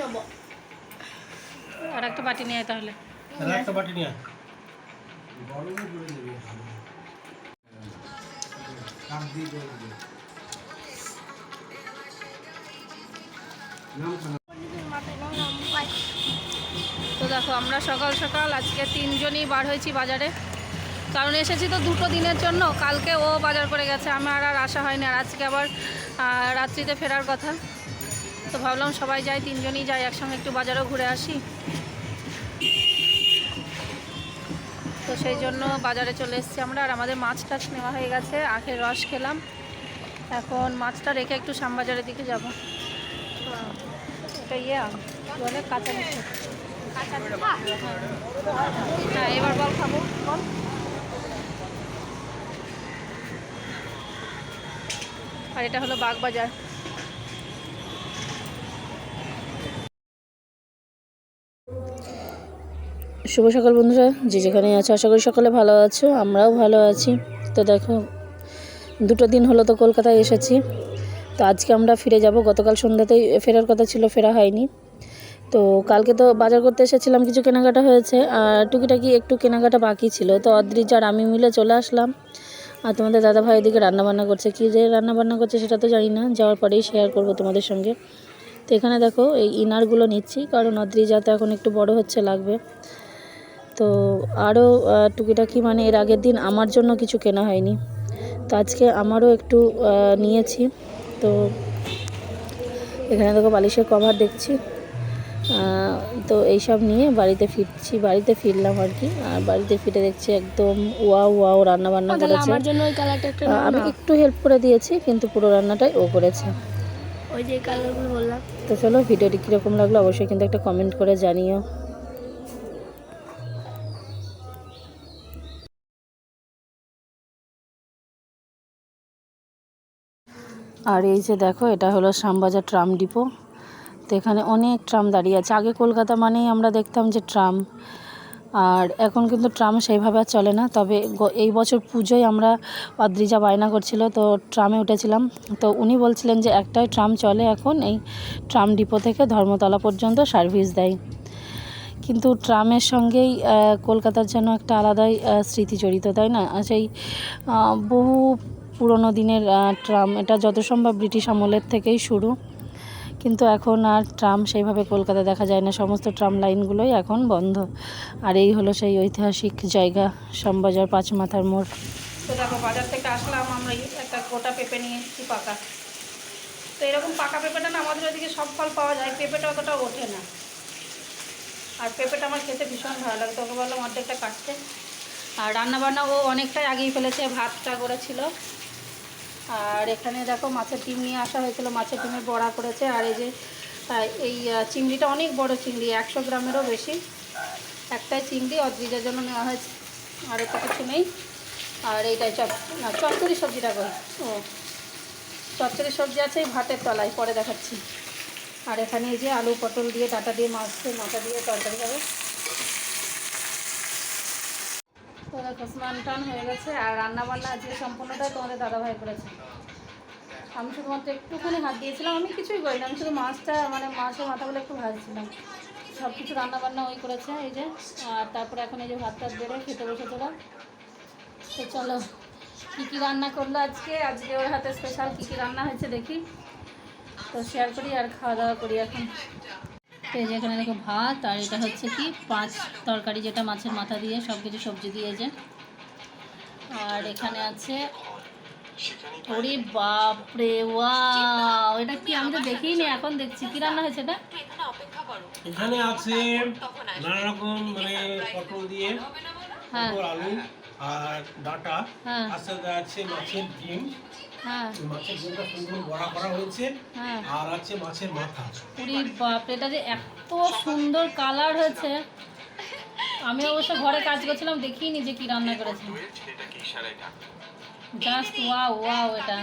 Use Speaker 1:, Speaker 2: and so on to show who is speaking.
Speaker 1: নেব।
Speaker 2: আর একটা বাটি নিয়ে তাহলে।
Speaker 3: একটা বাটি নিয়ে
Speaker 2: তো দেখো আমরা সকাল সকাল আজকে তিনজনই বার হয়েছি বাজারে। কারণ এসেছি তো দুটো দিনের জন্য কালকে ও বাজার করে গেছে আমার আর আসা হয়নি আর আজকে আবার রাত্রিতে ফেরার কথা। তো ভাবলাম সবাই যাই, তিনজনই যাই, একসঙ্গে একটু বাজারও ঘুরে আসি। তো সেই জন্য বাজারে চলে এসেছি আমরা। আর আমাদের মাছ টাছ নেওয়া হয়ে গেছে, আখের রস খেলাম। এখন মাছটা রেখে একটু শ্যামবাজারের দিকে যাব। এটা ইয়ে বলে, কাঁচা হ্যাঁ এবার বল খাব, বল। আর এটা হলো বাগবাজার। শুভ সকাল বন্ধুরা, যে যেখানে আছে, আশা করি সকালে ভালো আছো, আমরাও ভালো আছি। তো দেখো, দুটো দিন হলো তো কলকাতায় এসেছি। তো আজকে আমরা ফিরে যাব, গতকাল সন্ধ্যাতেই ফেরার কথা ছিল, ফেরা হয়নি। তো কালকে তো বাজার করতে এসেছিলাম, কিছু কেনাকাটা হয়েছে, আর টুকিটাকি একটু কেনাকাটা বাকি ছিল। তো অদ্রিজ আর আমি মিলে চলে আসলাম। আর তোমাদের দাদা ভাই এদিকে রান্নাবান্না করছে। কী যে রান্নাবান্না করছে সেটা তো জানি না, যাওয়ার পরেই শেয়ার করব তোমাদের সঙ্গে। তো এখানে দেখো এই ইনারগুলো নিচ্ছি কারণ অদ্রিজা তো এখন একটু বড় হচ্ছে লাগবে। তো আরও টুকিটাকি মানে এর আগের দিন আমার জন্য কিছু কেনা হয়নি। তো আজকে আমারও একটু নিয়েছি। তো এখানে দেখো বালিশের কভার দেখছি। তো এইসব নিয়ে বাড়িতে ফিরছি বাড়িতে ফিরলাম আর কি। আর বাড়িতে ফিরে দেখছি একদম ওয়া ওয়াও রান্না বান্না করেছে। আমি একটু হেল্প করে দিয়েছি কিন্তু পুরো রান্নাটাই ও করেছে।
Speaker 1: ওই যে কালারগুলো বললাম।
Speaker 2: তো চলো, ভিডিওটি কীরকম লাগল অবশ্যই কিন্তু একটা কমেন্ট করে জানিও। আর এই যে দেখো, এটা হলো শ্যামবাজার ট্রাম ডিপো। তো এখানে অনেক ট্রাম দাঁড়িয়ে আছে। আগে কলকাতা মানেই আমরা দেখতাম যে ট্রাম। আর এখন কিন্তু ট্রাম সেইভাবে আর চলে না। তবে এই বছর পুজোয় আমরা অদ্রিজা বায়না করছিল, তো ট্রামে উঠেছিলাম। তো উনি বলছিলেন যে একটাই ট্রাম চলে এখন, এই ট্রাম ডিপো থেকে ধর্মতলা পর্যন্ত সার্ভিস দেয়। কিন্তু ট্রামের সঙ্গেই কলকাতার যেন একটা আলাদাই স্মৃতি জড়িত, তাই না? সেই বহু পুরনো দিনের ট্রাম, এটা যত সম্ভব ব্রিটিশ আমলের থেকেই শুরু। কিন্তু এখন আর ট্রাম সেইভাবে কলকাতা দেখা যায় না। সমস্ত ট্রাম লাইনগুলোই এখন বন্ধ। আর এই হলো সেই ঐতিহাসিক জায়গা, শ্যামবাজার পাঁচ মাথার মোড়। তো দেখো, বাজার থেকে আসলাম আমরা একটা গোটা পেঁপে নিয়ে এসেছি পাকা। তো এরকম পাকা পেঁপেটা না আমাদের ওইদিকে সব ফল পাওয়া যায়, পেঁপেটা অতটা ওঠে না। আর পেঁপেটা আমার খেতে ভীষণ ভালো লাগে, তোকে বললাম অর্ধেকটা কাটতে। আর রান্নাবান্না ও অনেকটাই আগেই ফেলেছে, ভাতটা করেছিল। আর এখানে দেখো মাছের ডিম নিয়ে আসা হয়েছিল, মাছের ডিমের বড়া করেছে। আর এই যে এই চিংড়িটা অনেক বড় চিংড়ি, একশো গ্রামেরও বেশি। একটাই চিংড়ি, অদ্রিজার জন্য নেওয়া হয়েছে। আর তো কিছু নেই। আর এইটাই চপ, না, চচ্চড়ি সবজিটা কই ও, চচ্চড়ি সবজি আছে, এই ভাতের তলায়, পরে দেখাচ্ছি। আর এখানে এই যে আলু পটল দিয়ে, ডাটা দিয়ে মাছ দিয়ে মাথা দিয়ে তরকারি হবে তো দেখো স্নান টান হয়ে গেছে আর রান্না বান্না আজকে সম্পূর্ণটাই তোমাদের দাদাভাই করেছে। আমি শুধুমাত্র একটুখানি হাত দিয়েছিলাম, আমি কিছুই করিনি, আমি শুধু মাছটা মানে মাছের মাথাগুলো একটু ভাজছিলাম। সব কিছু রান্না বান্না ওই করেছে, এই যে, আর তারপরে এখন এই যে ভাত টাত বেড়ে খেতে বসে তোরা তো চলো, কী কী রান্না করল আজকে? আজকে ওর হাতে স্পেশাল কী কী রান্না হয়েছে দেখি। তো শেয়ার করি আর খাওয়া দাওয়া করি এখন। এই যে এখানে দেখো ভাত আর এটা হচ্ছে কি পাঁচ তরকারি যেটা মাছের মাথা দিয়ে সব কিছু সবজি দিয়ে যে। আর এখানে আছে ওরে বাপরে ওয়াও এটা কি আমি তো দেখিনি এখন দেখছি। কি রান্না হয়েছে এটা?
Speaker 3: এখানে আছে নানা রকম মানে পটল দিয়ে
Speaker 2: হ্যাঁ।
Speaker 3: আলু আর ডাটা
Speaker 2: হ্যাঁ।
Speaker 3: আর সাথে আছে মাছের ডিম। মাছের ডিমটা সুন্দর বড়া করা হয়েছে।
Speaker 2: হ্যাঁ।
Speaker 3: আর আছে মাছের মাথা।
Speaker 2: ওরে বাপরে এটা যে এত সুন্দর কালার হয়েছে। আমি অবশ্য ঘরে কাজ করছিলাম দেখিনি যে কি রান্না করেছে। জাস্ট ওয়াও ওয়াও এটা।